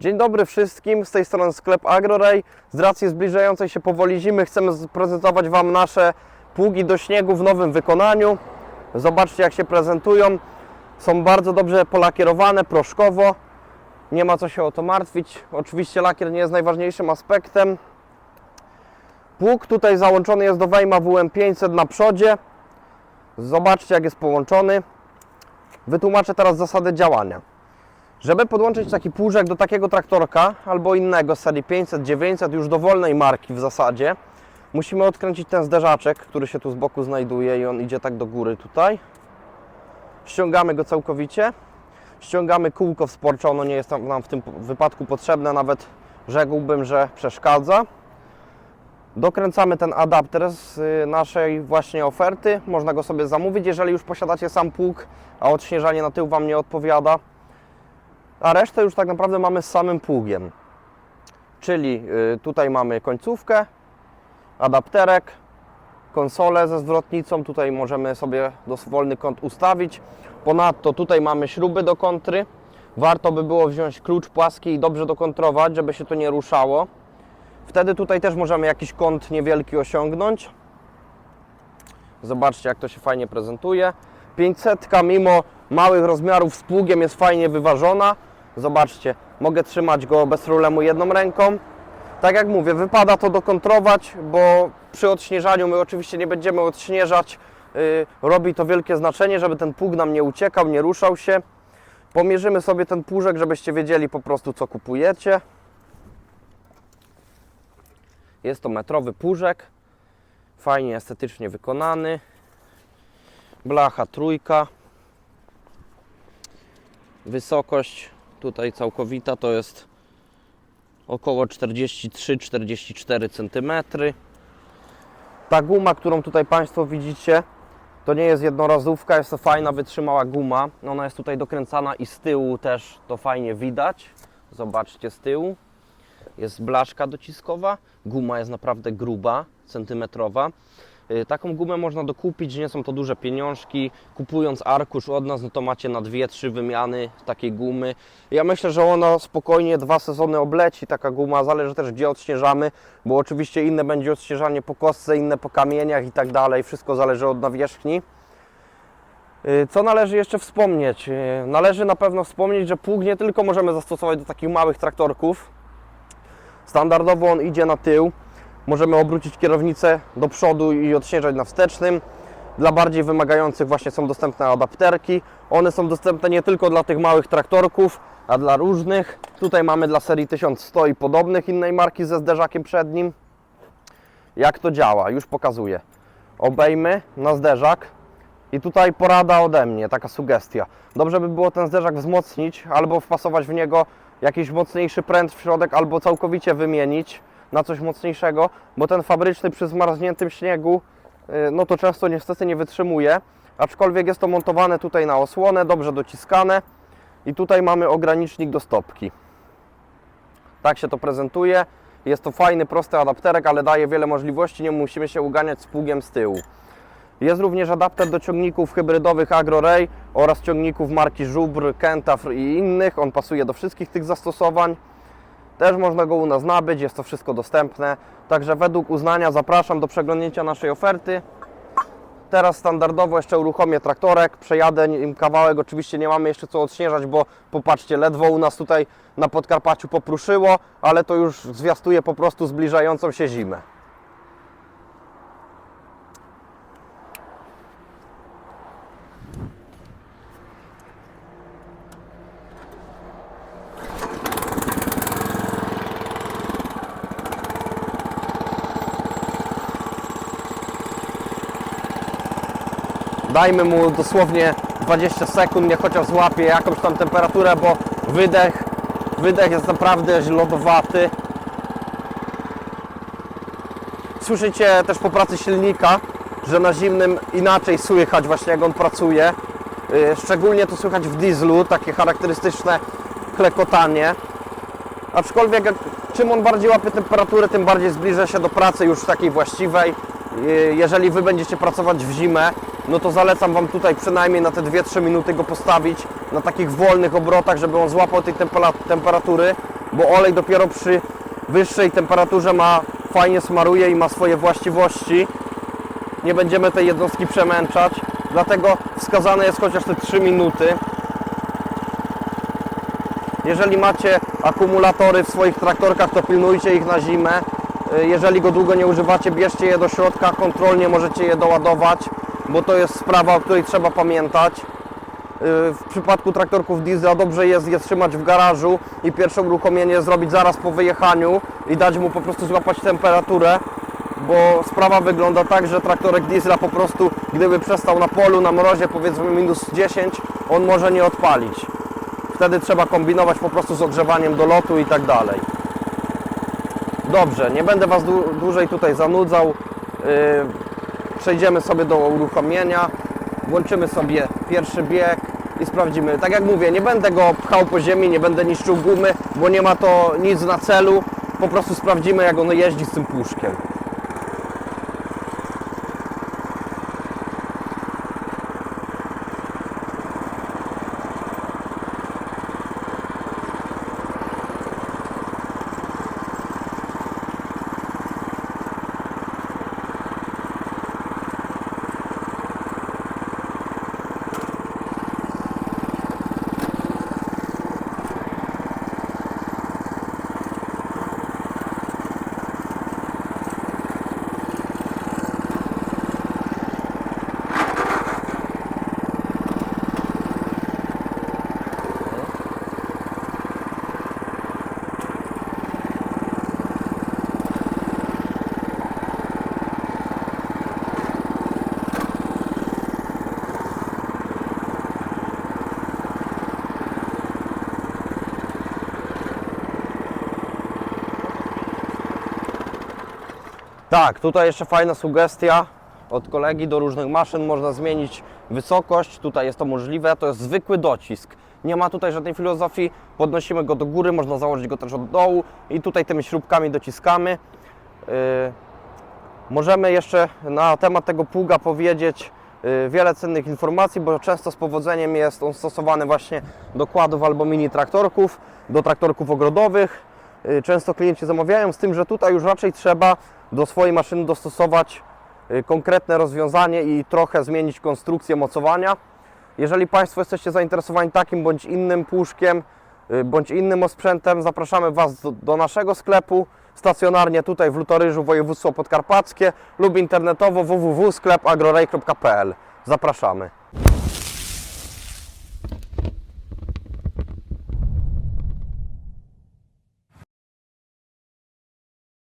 Dzień dobry wszystkim, z tej strony sklep AgroRay. Z racji zbliżającej się powoli zimy chcemy zaprezentować Wam nasze pługi do śniegu w nowym wykonaniu. Zobaczcie jak się prezentują. Są bardzo dobrze polakierowane, proszkowo. Nie ma co się o to martwić. Oczywiście lakier nie jest najważniejszym aspektem. Pług tutaj załączony jest do Wejma WM500 na przodzie. Zobaczcie jak jest połączony. Wytłumaczę teraz zasady działania. Żeby podłączyć taki płużek do takiego traktorka albo innego serii 500, 900, już dowolnej marki w zasadzie, musimy odkręcić ten zderzaczek, który się tu z boku znajduje i on idzie tak do góry tutaj. Ściągamy go całkowicie. Ściągamy kółko wsporcze, ono nie jest nam nam w tym wypadku potrzebne, nawet rzekłbym, że przeszkadza. Dokręcamy ten adapter z y, naszej właśnie oferty. Można go sobie zamówić, jeżeli już posiadacie sam pług, a odśnieżanie na tył Wam nie odpowiada a resztę już tak naprawdę mamy z samym pługiem. Czyli y, tutaj mamy końcówkę, adapterek, konsolę ze zwrotnicą, tutaj możemy sobie dowolny kąt ustawić. Ponadto tutaj mamy śruby do kontry. Warto by było wziąć klucz płaski i dobrze dokontrować, żeby się to nie ruszało. Wtedy tutaj też możemy jakiś kąt niewielki osiągnąć. Zobaczcie jak to się fajnie prezentuje. 500 mimo małych rozmiarów z pługiem jest fajnie wyważona. Zobaczcie, mogę trzymać go bez problemu jedną ręką. Tak jak mówię, wypada to dokontrować, bo przy odśnieżaniu my oczywiście nie będziemy odśnieżać. Yy, robi to wielkie znaczenie, żeby ten pług nam nie uciekał, nie ruszał się. Pomierzymy sobie ten płużek, żebyście wiedzieli po prostu co kupujecie. Jest to metrowy płużek, fajnie estetycznie wykonany. Blacha trójka. Wysokość tutaj całkowita to jest około 43-44 cm. Ta guma, którą tutaj Państwo widzicie, to nie jest jednorazówka, jest to fajna, wytrzymała guma. Ona jest tutaj dokręcana i z tyłu też to fajnie widać. Zobaczcie z tyłu. Jest blaszka dociskowa. Guma jest naprawdę gruba, centymetrowa. Y, Taką gumę można dokupić, nie są to duże pieniążki. Kupując arkusz od nas, no to macie na dwie, trzy wymiany takiej gumy. Ja myślę, że ona spokojnie dwa sezony obleci, taka guma. Zależy też gdzie odśnieżamy, bo oczywiście inne będzie odśnieżanie po kostce, inne po kamieniach i tak dalej. Wszystko zależy od nawierzchni. Y, Co należy jeszcze wspomnieć? Y, Należy na pewno wspomnieć, że pług nie tylko możemy zastosować do takich małych traktorków. Standardowo on idzie na tył. Możemy obrócić kierownicę do przodu i odśnieżać na wstecznym. Dla bardziej wymagających właśnie są dostępne adapterki. One są dostępne nie tylko dla tych małych traktorków, a dla różnych. Tutaj mamy dla serii 1100 i podobnych innej marki ze zderzakiem przednim. Jak to działa? Już pokazuję. Obejmy na zderzak i tutaj porada ode mnie, taka sugestia. Dobrze by było ten zderzak wzmocnić albo wpasować w niego jakiś mocniejszy pręt w środek, albo całkowicie wymienić na coś mocniejszego, bo ten fabryczny przy zmarzniętym śniegu, y, no to często niestety nie wytrzymuje. Aczkolwiek jest to montowane tutaj na osłonę, dobrze dociskane i tutaj mamy ogranicznik do stopki. Tak się to prezentuje. Jest to fajny, prosty adapterek, ale daje wiele możliwości, nie musimy się uganiać z pługiem z tyłu. Jest również adapter do ciągników hybrydowych AgroRay oraz ciągników marki Żubr, Kentafr i innych. On pasuje do wszystkich tych zastosowań. Też można go u nas nabyć, jest to wszystko dostępne. Także według uznania zapraszam do przeglądnięcia naszej oferty. Teraz standardowo jeszcze uruchomię traktorek, przejadę nim kawałek. Oczywiście nie mamy jeszcze co odśnieżać, bo popatrzcie, ledwo u nas tutaj na Podkarpaciu popruszyło, ale to już zwiastuje po prostu zbliżającą się zimę. Dajmy mu dosłownie 20 sekund, niech chociaż złapie jakąś tam temperaturę, bo wydech, wydech jest naprawdę lodowaty. Słyszycie też po pracy silnika, że na zimnym inaczej słychać właśnie jak on pracuje. Yy, Szczególnie to słychać w dieslu, takie charakterystyczne klekotanie. Aczkolwiek czym on bardziej łapie temperaturę, tym bardziej zbliża się do pracy już takiej właściwej. Yy, Jeżeli Wy będziecie pracować w zimę, no to zalecam Wam tutaj przynajmniej na te 2-3 minuty go postawić na takich wolnych obrotach, żeby on złapał tej tempera- temperatury bo olej dopiero przy wyższej temperaturze ma fajnie smaruje i ma swoje właściwości. Nie będziemy tej jednostki przemęczać, dlatego wskazane jest chociaż te 3 minuty. Jeżeli macie akumulatory w swoich traktorkach, to pilnujcie ich na zimę. Y, Jeżeli go długo nie używacie, bierzcie je do środka, kontrolnie możecie je doładować, bo to jest sprawa, o której trzeba pamiętać. Y, W przypadku traktorków diesla dobrze jest je trzymać w garażu i pierwsze uruchomienie zrobić zaraz po wyjechaniu i dać mu po prostu złapać temperaturę, bo sprawa wygląda tak, że traktorek diesla po prostu, gdyby przestał na polu, na mrozie powiedzmy minus 10, on może nie odpalić. Wtedy trzeba kombinować po prostu z ogrzewaniem do lotu i tak dalej. Dobrze, nie będę Was dłu- dłużej tutaj zanudzał. Yy, przejdziemy sobie do uruchomienia. Włączymy sobie pierwszy bieg i sprawdzimy. Tak jak mówię, nie będę go pchał po ziemi, nie będę niszczył gumy, bo nie ma to nic na celu. Po prostu sprawdzimy, jak ono jeździ z tym puszkiem. Tak, tutaj jeszcze fajna sugestia od kolegi do różnych maszyn. Można zmienić wysokość, tutaj jest to możliwe. To jest zwykły docisk. Nie ma tutaj żadnej filozofii. Podnosimy go do góry, można założyć go też od dołu i tutaj tymi śrubkami dociskamy. Yy, Możemy jeszcze na temat tego pługa powiedzieć y, wiele cennych informacji, bo często z powodzeniem jest on stosowany właśnie do kładów albo mini traktorków, do traktorków ogrodowych. Y, Często klienci zamawiają z tym, że tutaj już raczej trzeba do swojej maszyny dostosować y, konkretne rozwiązanie i trochę zmienić konstrukcję mocowania. Jeżeli Państwo jesteście zainteresowani takim bądź innym puszkiem, y, bądź innym osprzętem, zapraszamy Was do, naszego sklepu stacjonarnie tutaj w Lutoryżu, województwo podkarpackie lub internetowo www.sklepagrorej.pl. Zapraszamy.